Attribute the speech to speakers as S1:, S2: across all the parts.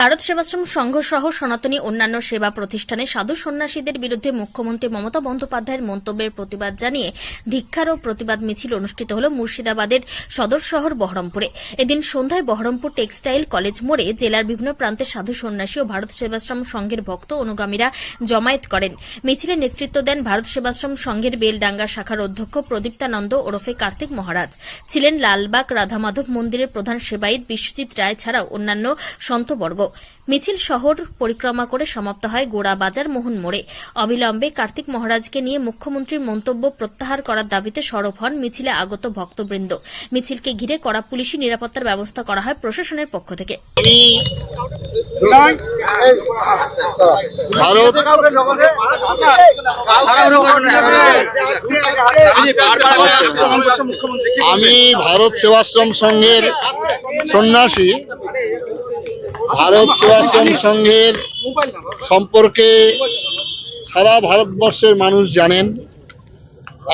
S1: ভারত সেবাশ্রম সংঘ সহ সনাতনী অন্যান্য সেবা প্রতিষ্ঠানে সাধু সন্ন্যাসীদের বিরুদ্ধে মুখ্যমন্ত্রী মমতা বন্দ্যোপাধ্যায়ের মন্তব্যের প্রতিবাদ জানিয়ে ধিক্ষার ও প্রতিবাদ মিছিল অনুষ্ঠিত হল মুর্শিদাবাদের সদর শহর বহরমপুরে। এদিন সন্ধ্যায় বহরমপুর টেক্সটাইল কলেজ মোড়ে জেলার বিভিন্ন প্রান্তে সাধু সন্ন্যাসী ও ভারত সেবাশ্রম সংঘের ভক্ত অনুগামীরা জমায়েত করেন। মিছিলে নেতৃত্ব দেন ভারত সেবাশ্রম সংঘের বেলডাঙ্গা শাখার অধ্যক্ষ প্রদীপ্তানন্দ ওরফে কার্তিক মহারাজ। ছিলেন লালবাগ রাধামাধব মন্দিরের প্রধান সেবায়িত বিশ্বজিৎ রায় ছাড়াও অন্যান্য সন্তবর্গ। মিছিল শহর পরিক্রমা করে সমাপ্ত হয় গোড়া বাজার মোহন মোড়ে। অবিলম্বে কার্তিক মহারাজকে নিয়ে মুখ্যমন্ত্রীর মন্তব্য প্রত্যাহার করার দাবিতে সরব হন মিছিলে আগত ভক্তবৃন্দ। মিছিলকে ঘিরে কড়া পুলিশি নিরাপত্তার ব্যবস্থা করা হয় প্রশাসনের পক্ষ থেকে।
S2: আমি ভারত সেবাশ্রম সংঘের সন্ন্যাসী। ভারত সেবাশ্রম সংঘের সম্পর্কে সারা ভারতবর্ষের মানুষ জানেন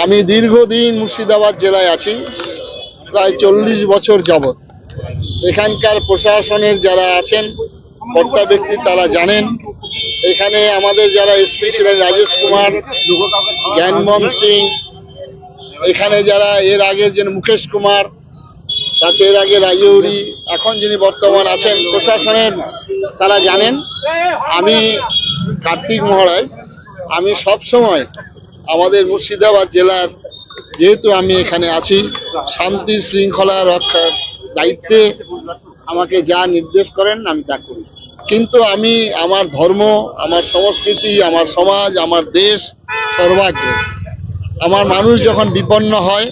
S2: আমি দীর্ঘদিন মুর্শিদাবাদ জেলায় আছি প্রায় চল্লিশ বছর যাবৎ। এখানকার প্রশাসনের যারা আছেন কর্তা ব্যক্তি তারা জানেন এখানে আমাদের যারা এসপি ছিলেন রাজেশ কুমার জ্ঞানমোহন সিং এখানে যারা এর আগে যে মুকেশ কুমার তারপর এর আগে রাজৌরি এখন যিনি বর্তমান আছেন, প্রশাসনের, তারা জানেন, আমি কার্তিক মহারাজ, আমি সব সময় আমাদের মুর্শিদাবাদ জেলার, যেহেতু আমি এখানে আছি, শান্তি শৃঙ্খলা রক্ষার দায়িত্বে আমাকে যা নির্দেশ করেন, আমি তা করি। কিন্তু আমি আমার ধর্ম, আমার সংস্কৃতি, আমার সমাজ, আমার দেশ সর্বাগ্রে। আমার মানুষ যখন বিপন্ন হয়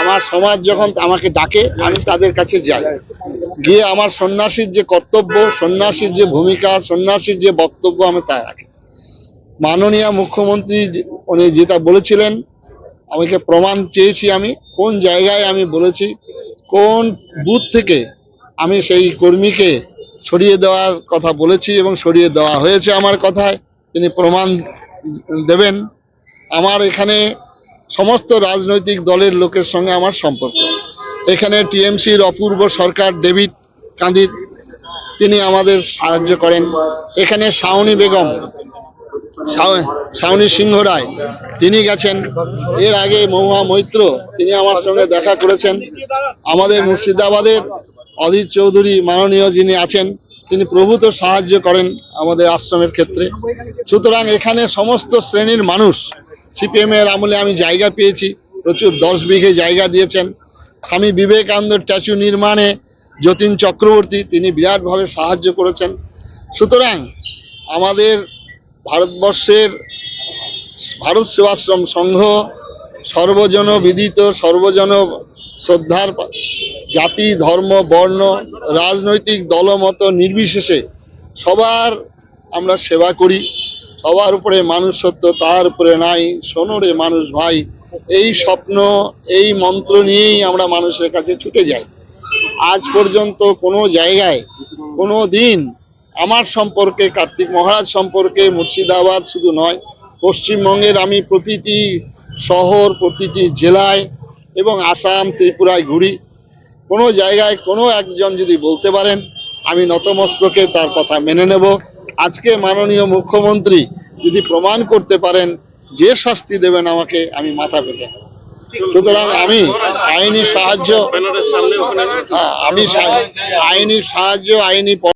S2: আমার সমাজ যখন আমাকে ডাকে, আমি তাদের কাছে যাই। গিয়ে আমার সন্ন্যাসীর যে কর্তব্য, সন্ন্যাসীর যে ভূমিকা, সন্ন্যাসীর যে বক্তব্য আমি তা রাখি। মাননীয় মুখ্যমন্ত্রী উনি যেটা বলেছিলেন, আমাকে প্রমাণ চেয়েছি আমি, কোন জায়গায় আমি বলেছি, কোন বুথ থেকে আমি সেই কর্মীকে সরিয়ে দেওয়ার কথা বলেছি এবং সরিয়ে দেওয়া হয়েছে আমার কথায়, তিনি প্রমাণ দেবেন। আমার এখানে সমস্ত রাজনৈতিক দলের লোকের সঙ্গে আমার সম্পর্ক। এখানে টিএমসির অপূর্ব সরকার ডেভিড কান্দির তিনি আমাদের সাহায্য করেন। এখানে শাওনি বেগম, শাও- শাওনি সিংহ রায়, তিনি গেছেন। এর আগে মহুয়া মৈত্র, তিনি আমার সঙ্গে দেখা করেছেন। আমাদের মুর্শিদাবাদের অধীর চৌধুরী মাননীয় যিনি আছেন, তিনি প্রভূত সাহায্য করেন আমাদের আশ্রমের ক্ষেত্রে। সুতরাং এখানে সমস্ত শ্রেণির মানুষ সিপিএম এর আমলে আমি জায়গা পেয়েছি। প্রচুর দশ বিঘে জায়গা দিয়েছেন। স্বামী বিবেকানন্দ স্ট্যাচু নির্মাণে যতীন চক্রবর্তী, তিনি বিরাটভাবে সাহায্য করেছেন। সুতরাং আমাদের ভারতবর্ষের ভারত সেবাশ্রম সংঘ সর্বজন বিদিত, সর্বজন শ্রদ্ধার জাতি, ধর্ম, বর্ণ, রাজনৈতিক দলমত নির্বিশেষে সবার আমরা সেবা করি। সবার উপরে মানুষ সত্য তার উপরে নাই। সোনরে মানুষ ভাই, এই স্বপ্ন, এই মন্ত্র নিয়েই আমরা মানুষের কাছে ছুটে যাই। আজ পর্যন্ত কোনো জায়গায়, কোনো দিন আমার সম্পর্কে, কার্তিক মহারাজ সম্পর্কে মুর্শিদাবাদ শুধু নয়, পশ্চিমবঙ্গের আমি প্রতিটি শহর, প্রতিটি জেলায় এবং আসাম, ত্রিপুরায় ঘুরি। কোনো জায়গায় কোনো একজন যদি বলতে পারেন, আমি নতমস্তকে তার কথা মেনে নেব। আজকে মাননীয় মুখ্যমন্ত্রী যদি প্রমাণ করতে পারেন যে শাস্তি দেবেন আমাকে আমি মাথা পেতে সুতরাং আমি আইনি সাহায্য হ্যাঁ, আমি আইনি সাহায্য আইনি